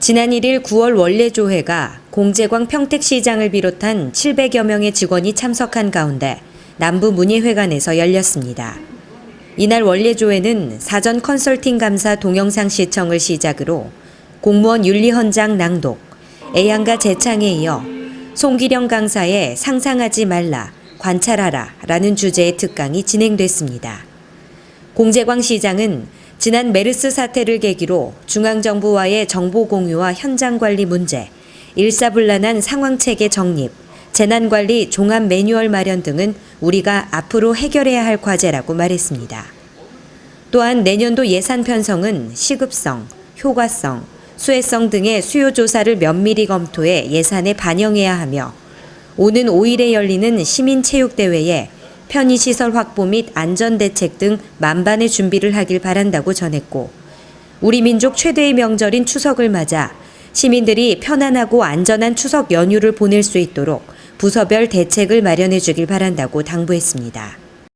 지난 1일 9월 원래조회가 공재광 평택시장을 비롯한 700여 명의 직원이 참석한 가운데 남부 문예회관에서 열렸습니다. 이날 원래조회는 사전 컨설팅 감사 동영상 시청을 시작으로 공무원 윤리헌장 낭독, 애양가 재창에 이어 송기령 강사의 상상하지 말라, 관찰하라 라는 주제의 특강이 진행됐습니다. 공재광 시장은 지난 메르스 사태를 계기로 중앙정부와의 정보 공유와 현장 관리 문제, 일사불란한 상황 체계 정립, 재난관리 종합 매뉴얼 마련 등은 우리가 앞으로 해결해야 할 과제라고 말했습니다. 또한 내년도 예산 편성은 시급성, 효과성, 수혜성 등의 수요 조사를 면밀히 검토해 예산에 반영해야 하며 오는 5일에 열리는 시민체육대회에 편의시설 확보 및 안전대책 등 만반의 준비를 하길 바란다고 전했고 우리 민족 최대의 명절인 추석을 맞아 시민들이 편안하고 안전한 추석 연휴를 보낼 수 있도록 부서별 대책을 마련해 주길 바란다고 당부했습니다.